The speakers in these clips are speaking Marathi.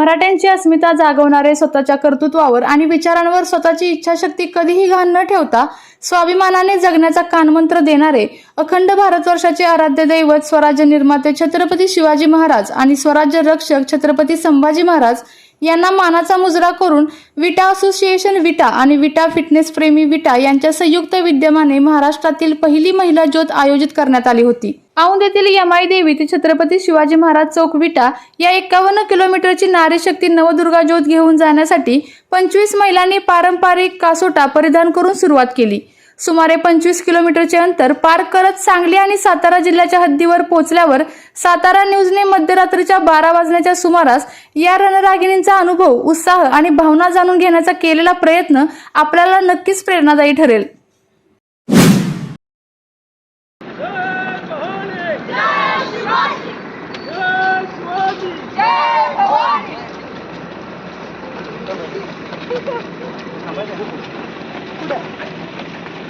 मराठ्यांची अस्मिता जागवणारे स्वतःच्या कर्तृत्वावर आणि विचारांवर स्वतःची इच्छाशक्ती कधीही घाण न ठेवता स्वाभिमानाने जगण्याचा कानमंत्र देणारे अखंड भारतवर्षाचे आराध्य दैवत स्वराज्य निर्माते छत्रपती शिवाजी महाराज आणि स्वराज्य रक्षक छत्रपती संभाजी महाराज यांना मानाचा मुजरा करून विटा असोसिएशन विटा आणि विटा फिटनेस प्रेमी विटा यांच्या संयुक्त विद्यमाने महाराष्ट्रातील पहिली महिला ज्योत आयोजित करण्यात आली होती. औंध येथील यमाई देवी ते छत्रपती शिवाजी महाराज चौक विटा या एकावन्न किलोमीटरची नारी शक्ती नवदुर्गा ज्योत घेऊन जाण्यासाठी पंचवीस महिलांनी पारंपरिक कासोटा परिधान करून सुरुवात केली. सुमारे पंचवीस किलोमीटरचे अंतर पार करत सांगली आणि सातारा जिल्ह्याच्या हद्दीवर पोहोचल्यावर सातारा न्यूजने मध्यरात्रीच्या बारा वाजण्याच्या सुमारास या रणरागिणींचा अनुभव उत्साह आणि भावना जाणून घेण्याचा केलेला प्रयत्न आपल्याला नक्कीच प्रेरणादायी ठरेल.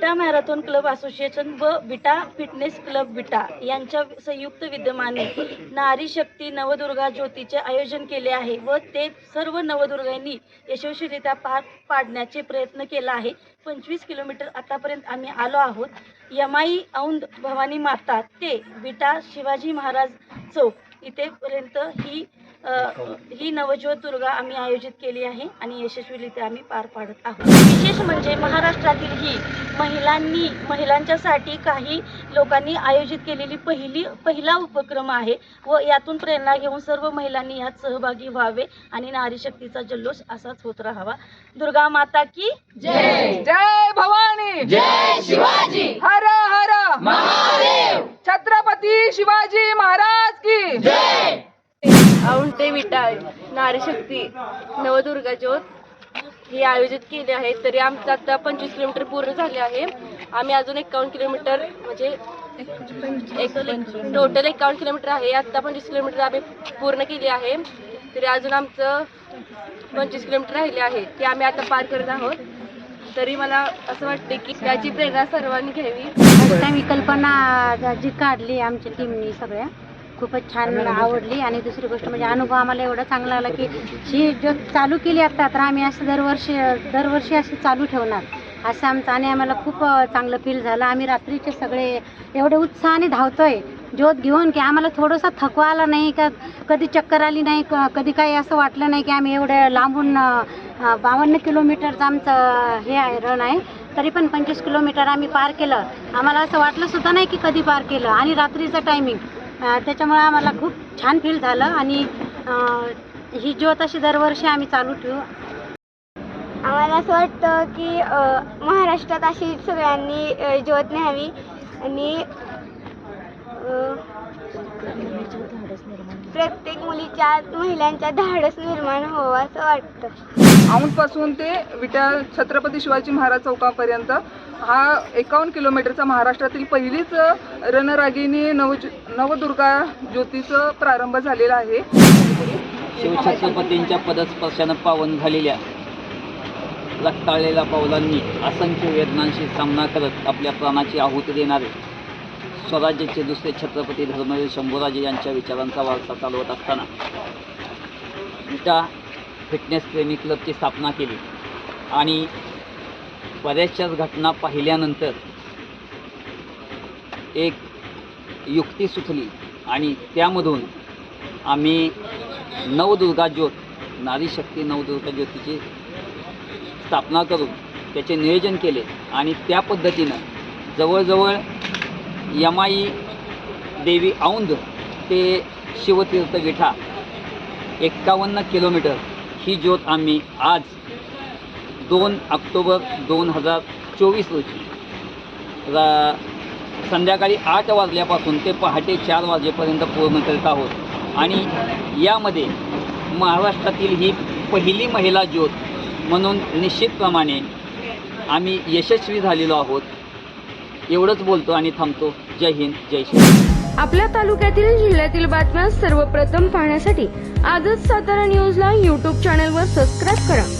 विटा मॅरेथॉन क्लब असोसिएशन व विटा फिटनेस क्लब विटा यांच्या संयुक्त विद्यमाने नारी शक्ती नवदुर्गा ज्योतीचे आयोजन केले आहे व ते सर्व नवदुर्गांनी यशस्वीरित्या पार पाडण्याचे प्रयत्न केला आहे. पंचवीस किलोमीटर आतापर्यंत आम्ही आलो आहोत. यमाई औंध भवानी माता ते विटा शिवाजी महाराज चौक इथेपर्यंत ही ही नवज्योत दुर्गा आम्ही आयोजित केली आहे आणि यशस्वीरित्या आम्ही पार पाडत आहोत. विशेष म्हणजे महाराष्ट्रातील ही महिलांनी महिलांच्यासाठी काही लोकांनी आयोजित केलेली पहिली पहिला उपक्रम आहे व यातून प्रेरणा घेऊन सर्व महिलांनी यात सहभागी व्हावे आणि नारी शक्तीचा जल्लोष असाच होत राहावा. दुर्गा माता की जय! जय भवानी! जय शिवाजी! हर हर! महादेव! छत्रपती शिवाजी महाराज की! जय! औंध ते नारीशक्ती नवदुर्गा ज्योत हे आयोजित केले आहे तरी आमचं आता पंचवीस किलोमीटर पूर्ण झाले आहे. आम्ही अजून एकावन्न किलोमीटर म्हणजे एक टोटल एकावन्न किलोमीटर आहे. आता पंचवीस किलोमीटर आम्ही पूर्ण केली आहे. तरी अजून आमचं पंचवीस किलोमीटर राहिले आहे. ते आम्ही आता पार करत आहोत. तरी मला असं वाटते की त्याची प्रेरणा सर्वांनी घ्यावी. फर्स्ट कल्पना जी काढली आमच्या टीमनी सगळ्या. खूपच छान मला आवडली. आणि दुसरी गोष्ट म्हणजे अनुभव आम्हाला एवढा चांगला आला की ही जो चालू केली आता तर आम्ही असं दरवर्षी दरवर्षी अशी चालू ठेवणार असं आमचं आणि आम्हाला खूप चांगलं फील झालं. आम्ही रात्रीचे सगळे एवढे उत्साहाने धावतोय ज्योत घेऊन की आम्हाला थोडासा थकवा आला नाही का? कधी चक्कर आली नाही क- कधी काही असं वाटलं नाही की आम्ही एवढ्या लांबून बावन्न किलोमीटरचं आमचं हे आहे रण आहे. तरी पण पंचवीस किलोमीटर आम्ही पार केलं. आम्हाला असं वाटलं सुद्धा नाही की कधी पार केलं. आणि रात्रीचं टायमिंग त्याच्यामुळे आम्हाला खूप छान फील झालं आणि ही ज्योत अशी दरवर्षी आम्ही चालू ठेवू. आम्हाला असं वाटतं की महाराष्ट्रात अशी सगळ्यांनी ज्योत न्यावी आणि प्रत्येक मुलीच्या महिलांच्या धाडस निर्माण व्हावं असं वाटतं. औंधपासून ते विटा छत्रपती शिवाजी महाराज चौकापर्यंत हा एकावन्न किलोमीटरचा महाराष्ट्रातील पहिलीच रणरागिणी नव नवदुर्गा ज्योतीचं प्रारंभ झालेला आहे. शिवछत्रपतींच्या पदस्पर्शानं पावन झालेल्या रक्ताळलेल्या पावलांनी असंख्य वेदनांशी सामना करत आपल्या प्राणाची आहुती देणारे स्वराज्याचे दुसरे छत्रपती धर्मवीर शंभूराजे यांच्या विचारांचा वारसा चालवत असताना त्या फिटनेस प्रेमी क्लबची स्थापना केली. आणि बऱ्याचशाच घटना पाहिल्यानंतर एक युक्ती सुचली आणि त्यामधून आम्ही नवदुर्गा ज्योत नारी शक्ती नवदुर्गा ज्योतीची स्थापना करून त्याचे नियोजन केले आणि त्या पद्धतीनं जवळजवळ यमाई देवी औंध ते शिवतीर्थ विठा एक्कावन्न किलोमीटर ही ज्योत आम्ही आज दोन ऑक्टोबर दोन हजार चोवीस रोजी. रा संध्याकाळी आठ वाजल्यापासून ते पहाटे चार वाजेपर्यंत पूर्ण करीत आहोत. आणि यामध्ये महाराष्ट्रातील ही पहिली महिला ज्योत म्हणून निश्चितप्रमाणे आम्ही यशस्वी झालेलो आहोत. एवढंच बोलतो आणि थांबतो. जय हिंद जय श्री आपल्या तालुक्यातील जिल्ह्यातील बातम्या सर्वप्रथम पाहण्यासाठी आजच सातारा न्यूजला यूट्यूब चॅनलवर सबस्क्राईब करा.